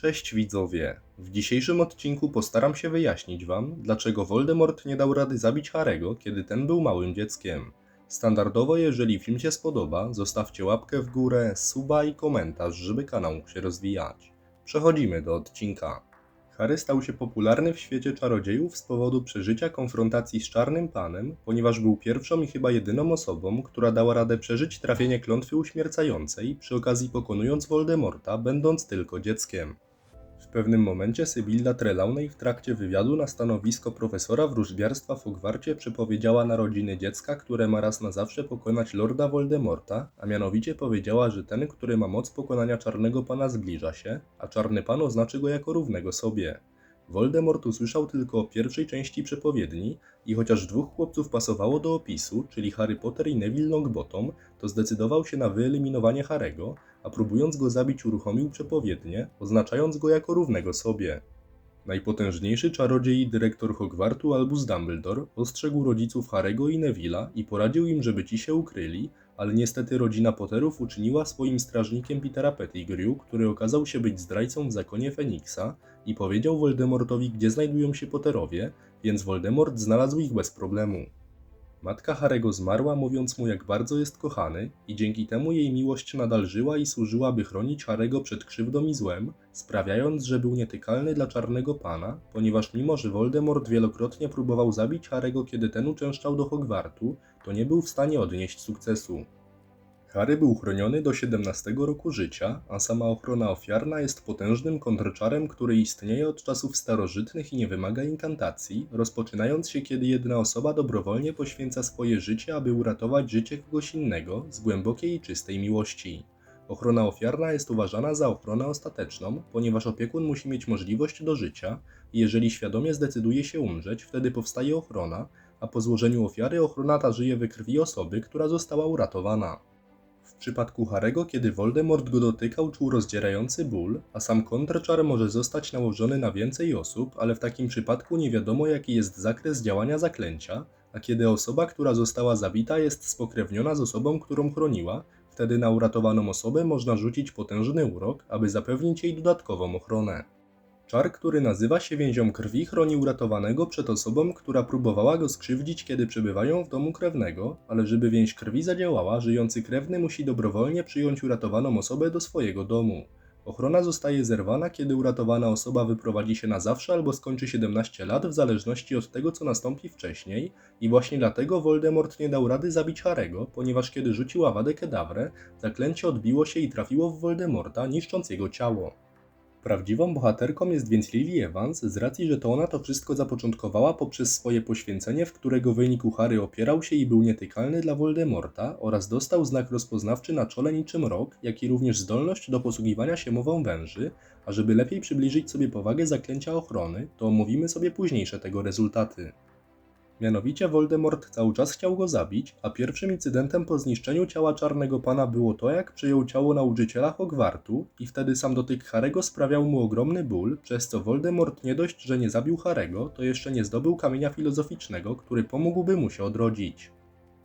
Cześć widzowie! W dzisiejszym odcinku postaram się wyjaśnić wam, dlaczego Voldemort nie dał rady zabić Harego, kiedy ten był małym dzieckiem. Standardowo, jeżeli film się spodoba, zostawcie łapkę w górę, suba i komentarz, żeby kanał mógł się rozwijać. Przechodzimy do odcinka. Harry stał się popularny w świecie czarodziejów z powodu przeżycia konfrontacji z Czarnym Panem, ponieważ był pierwszą i chyba jedyną osobą, która dała radę przeżyć trafienie klątwy uśmiercającej, przy okazji pokonując Voldemorta, będąc tylko dzieckiem. W pewnym momencie Sybilla Trelawney w trakcie wywiadu na stanowisko profesora wróżbiarstwa w Hogwarcie przepowiedziała narodziny dziecka, które ma raz na zawsze pokonać Lorda Voldemorta, a mianowicie powiedziała, że ten, który ma moc pokonania Czarnego Pana zbliża się, a Czarny Pan oznaczy go jako równego sobie. Voldemort usłyszał tylko o pierwszej części przepowiedni i chociaż dwóch chłopców pasowało do opisu, czyli Harry Potter i Neville Longbottom, to zdecydował się na wyeliminowanie Harego, a próbując go zabić uruchomił przepowiednię, oznaczając go jako równego sobie. Najpotężniejszy czarodziej i dyrektor Hogwartu Albus Dumbledore ostrzegł rodziców Harego i Neville'a i poradził im, żeby ci się ukryli, ale niestety rodzina Potterów uczyniła swoim strażnikiem Petera Pettigrew, który okazał się być zdrajcą w zakonie Feniksa i powiedział Voldemortowi, gdzie znajdują się Potterowie, więc Voldemort znalazł ich bez problemu. Matka Harego zmarła, mówiąc mu, jak bardzo jest kochany, i dzięki temu jej miłość nadal żyła i służyła, by chronić Harego przed krzywdą i złem, sprawiając, że był nietykalny dla Czarnego Pana, ponieważ mimo, że Voldemort wielokrotnie próbował zabić Harego, kiedy ten uczęszczał do Hogwartu, to nie był w stanie odnieść sukcesu. Harry był chroniony do 17 roku życia, a sama ochrona ofiarna jest potężnym kontrczarem, który istnieje od czasów starożytnych i nie wymaga inkantacji, rozpoczynając się kiedy jedna osoba dobrowolnie poświęca swoje życie, aby uratować życie kogoś innego z głębokiej i czystej miłości. Ochrona ofiarna jest uważana za ochronę ostateczną, ponieważ opiekun musi mieć możliwość do życia i jeżeli świadomie zdecyduje się umrzeć, wtedy powstaje ochrona, a po złożeniu ofiary ochrona ta żyje we krwi osoby, która została uratowana. W przypadku Harego, kiedy Voldemort go dotykał, czuł rozdzierający ból, a sam kontrczar może zostać nałożony na więcej osób, ale w takim przypadku nie wiadomo jaki jest zakres działania zaklęcia, a kiedy osoba, która została zabita jest spokrewniona z osobą, którą chroniła, wtedy na uratowaną osobę można rzucić potężny urok, aby zapewnić jej dodatkową ochronę. Czar, który nazywa się więzią krwi, chroni uratowanego przed osobą, która próbowała go skrzywdzić, kiedy przebywają w domu krewnego, ale żeby więź krwi zadziałała, żyjący krewny musi dobrowolnie przyjąć uratowaną osobę do swojego domu. Ochrona zostaje zerwana, kiedy uratowana osoba wyprowadzi się na zawsze albo skończy 17 lat, w zależności od tego, co nastąpi wcześniej, i właśnie dlatego Voldemort nie dał rady zabić Harego, ponieważ kiedy rzucił Awadę Kedawrę, zaklęcie odbiło się i trafiło w Voldemorta, niszcząc jego ciało. Prawdziwą bohaterką jest więc Lily Evans z racji, że to ona to wszystko zapoczątkowała poprzez swoje poświęcenie, w którego wyniku Harry opierał się i był nietykalny dla Voldemorta oraz dostał znak rozpoznawczy na czole niczym rok, jak i również zdolność do posługiwania się mową węży, a żeby lepiej przybliżyć sobie powagę zaklęcia ochrony, to omówimy sobie późniejsze tego rezultaty. Mianowicie Voldemort cały czas chciał go zabić, a pierwszym incydentem po zniszczeniu ciała Czarnego Pana było to, jak przyjął ciało nauczyciela Hogwartu i wtedy sam dotyk Harego sprawiał mu ogromny ból, przez co Voldemort nie dość, że nie zabił Harego, to jeszcze nie zdobył kamienia filozoficznego, który pomógłby mu się odrodzić.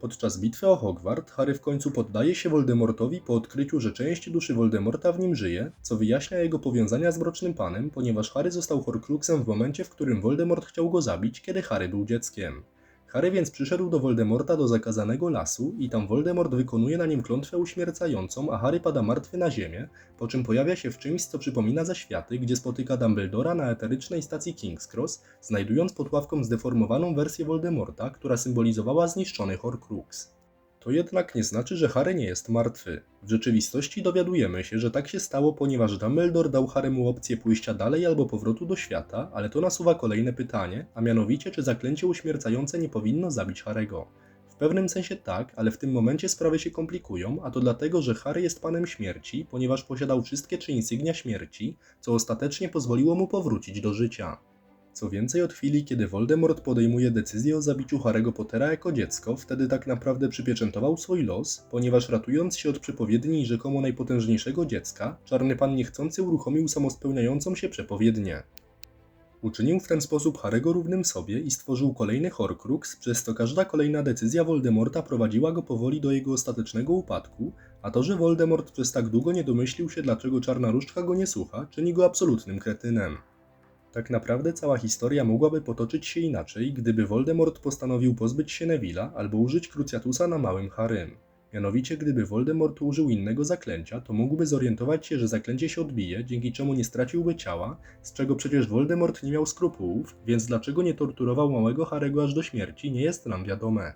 Podczas bitwy o Hogwart Harry w końcu poddaje się Voldemortowi po odkryciu, że część duszy Voldemorta w nim żyje, co wyjaśnia jego powiązania z Mrocznym Panem, ponieważ Harry został Horcruxem w momencie, w którym Voldemort chciał go zabić, kiedy Harry był dzieckiem. Harry więc przyszedł do Voldemorta do zakazanego lasu i tam Voldemort wykonuje na nim klątwę uśmiercającą, a Harry pada martwy na ziemię, po czym pojawia się w czymś, co przypomina zaświaty, gdzie spotyka Dumbledora na eterycznej stacji King's Cross, znajdując pod ławką zdeformowaną wersję Voldemorta, która symbolizowała zniszczony Horcrux. To jednak nie znaczy, że Harry nie jest martwy. W rzeczywistości dowiadujemy się, że tak się stało, ponieważ Dumbledore dał Harrymu opcję pójścia dalej albo powrotu do świata, ale to nasuwa kolejne pytanie, a mianowicie czy zaklęcie uśmiercające nie powinno zabić Harry'ego. W pewnym sensie tak, ale w tym momencie sprawy się komplikują, a to dlatego, że Harry jest panem śmierci, ponieważ posiadał wszystkie trzy insygnia śmierci, co ostatecznie pozwoliło mu powrócić do życia. Co więcej, od chwili, kiedy Voldemort podejmuje decyzję o zabiciu Harry'ego Pottera jako dziecko, wtedy tak naprawdę przypieczętował swój los, ponieważ ratując się od przepowiedni rzekomo najpotężniejszego dziecka, Czarny Pan niechcący uruchomił samospełniającą się przepowiednię. Uczynił w ten sposób Harego równym sobie i stworzył kolejny Horcrux, przez co każda kolejna decyzja Voldemorta prowadziła go powoli do jego ostatecznego upadku, A to, że Voldemort przez tak długo nie domyślił się, dlaczego Czarna Różdżka go nie słucha, czyni go absolutnym kretynem. Tak naprawdę cała historia mogłaby potoczyć się inaczej, gdyby Voldemort postanowił pozbyć się Neville'a albo użyć Cruciatusa na małym Harrym. Mianowicie, gdyby Voldemort użył innego zaklęcia, to mógłby zorientować się, że zaklęcie się odbije, dzięki czemu nie straciłby ciała, z czego przecież Voldemort nie miał skrupułów, więc dlaczego nie torturował małego Harego aż do śmierci, nie jest nam wiadome.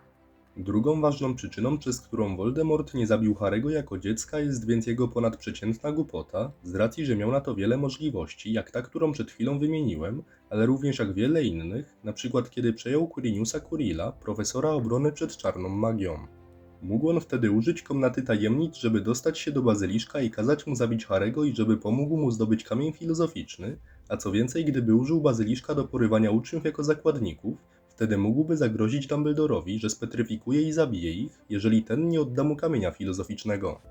Drugą ważną przyczyną, przez którą Voldemort nie zabił Harego jako dziecka, jest więc jego ponadprzeciętna głupota, z racji, że miał na to wiele możliwości, jak ta, którą przed chwilą wymieniłem, ale również jak wiele innych, na przykład kiedy przejął Quiriniusa Quirilla, profesora obrony przed czarną magią. Mógł on wtedy użyć komnaty tajemnic, żeby dostać się do bazyliszka i kazać mu zabić Harego i żeby pomógł mu zdobyć kamień filozoficzny, a co więcej, gdyby użył bazyliszka do porywania uczniów jako zakładników, wtedy mógłby zagrozić Dumbledorowi, że spetryfikuje i zabije ich, jeżeli ten nie odda mu kamienia filozoficznego.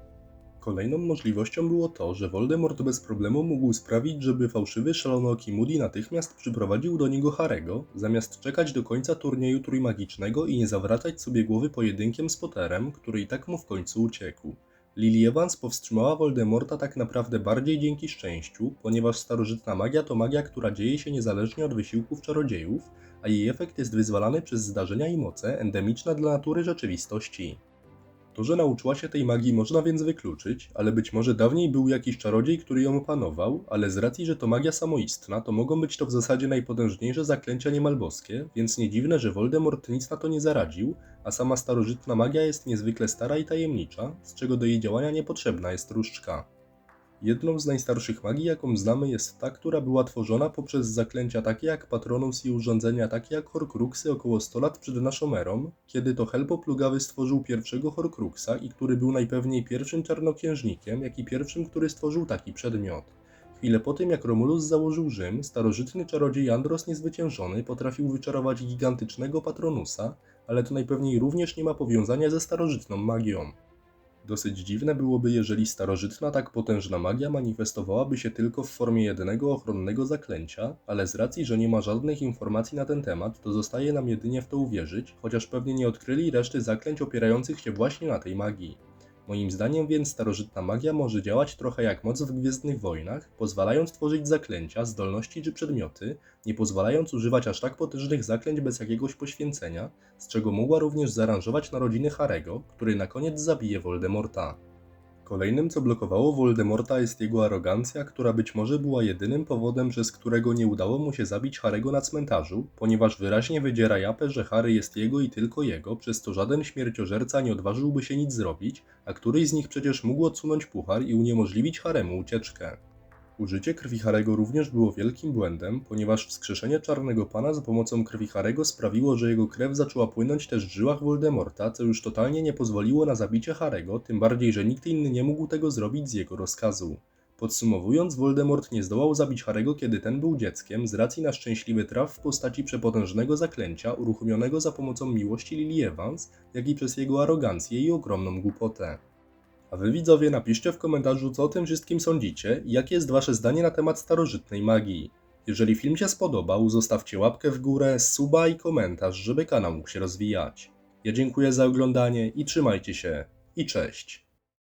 Kolejną możliwością było to, że Voldemort bez problemu mógł sprawić, żeby fałszywy szalonooki Moody natychmiast przyprowadził do niego Harego, zamiast czekać do końca turnieju trójmagicznego i nie zawracać sobie głowy pojedynkiem z Potterem, który i tak mu w końcu uciekł. Lily Evans powstrzymała Voldemorta tak naprawdę bardziej dzięki szczęściu, ponieważ starożytna magia to magia, która dzieje się niezależnie od wysiłków czarodziejów, a jej efekt jest wyzwalany przez zdarzenia i moce endemiczne dla natury rzeczywistości. To, że nauczyła się tej magii można więc wykluczyć, ale być może dawniej był jakiś czarodziej, który ją opanował, ale z racji, że to magia samoistna, to mogą być to w zasadzie najpotężniejsze zaklęcia niemal boskie, więc nie dziwne, że Voldemort nic na to nie zaradził, a sama starożytna magia jest niezwykle stara i tajemnicza, z czego do jej działania niepotrzebna jest różdżka. Jedną z najstarszych magii, jaką znamy, jest ta, która była tworzona poprzez zaklęcia takie jak Patronus i urządzenia takie jak Horcruxy około 100 lat przed naszą erą, kiedy to Helpo Plugawy stworzył pierwszego Horcruxa i który był najpewniej pierwszym czarnoksiężnikiem, jak i pierwszym, który stworzył taki przedmiot. Chwilę po tym, jak Romulus założył Rzym, starożytny czarodziej Andros Niezwyciężony potrafił wyczarować gigantycznego Patronusa, ale to najpewniej również nie ma powiązania ze starożytną magią. Dosyć dziwne byłoby, jeżeli starożytna tak potężna magia manifestowałaby się tylko w formie jednego ochronnego zaklęcia, ale z racji, że nie ma żadnych informacji na ten temat, to zostaje nam jedynie w to uwierzyć, chociaż pewnie nie odkryli reszty zaklęć opierających się właśnie na tej magii. Moim zdaniem więc starożytna magia może działać trochę jak moc w Gwiezdnych Wojnach, pozwalając tworzyć zaklęcia, zdolności czy przedmioty, nie pozwalając używać aż tak potężnych zaklęć bez jakiegoś poświęcenia, z czego mogła również zaaranżować narodziny Harego, który na koniec zabije Voldemorta. Kolejnym, co blokowało Voldemorta jest jego arogancja, która być może była jedynym powodem, przez którego nie udało mu się zabić Harego na cmentarzu, ponieważ wyraźnie wydziera japę, że Harry jest jego i tylko jego, przez co żaden śmierciożerca nie odważyłby się nic zrobić, a któryś z nich przecież mógł odsunąć puchar i uniemożliwić Haremu ucieczkę. Użycie krwi Harego również było wielkim błędem, ponieważ wskrzeszenie Czarnego Pana za pomocą krwi Harego sprawiło, że jego krew zaczęła płynąć też w żyłach Voldemorta, co już totalnie nie pozwoliło na zabicie Harego, tym bardziej, że nikt inny nie mógł tego zrobić z jego rozkazu. Podsumowując, Voldemort nie zdołał zabić Harego, kiedy ten był dzieckiem, z racji na szczęśliwy traf w postaci przepotężnego zaklęcia, uruchomionego za pomocą miłości Lily Evans, jak i przez jego arogancję i ogromną głupotę. A wy widzowie napiszcie w komentarzu co o tym wszystkim sądzicie i jakie jest wasze zdanie na temat starożytnej magii. Jeżeli film się spodobał, zostawcie łapkę w górę, suba i komentarz, żeby kanał mógł się rozwijać. Ja dziękuję za oglądanie i trzymajcie się. I cześć.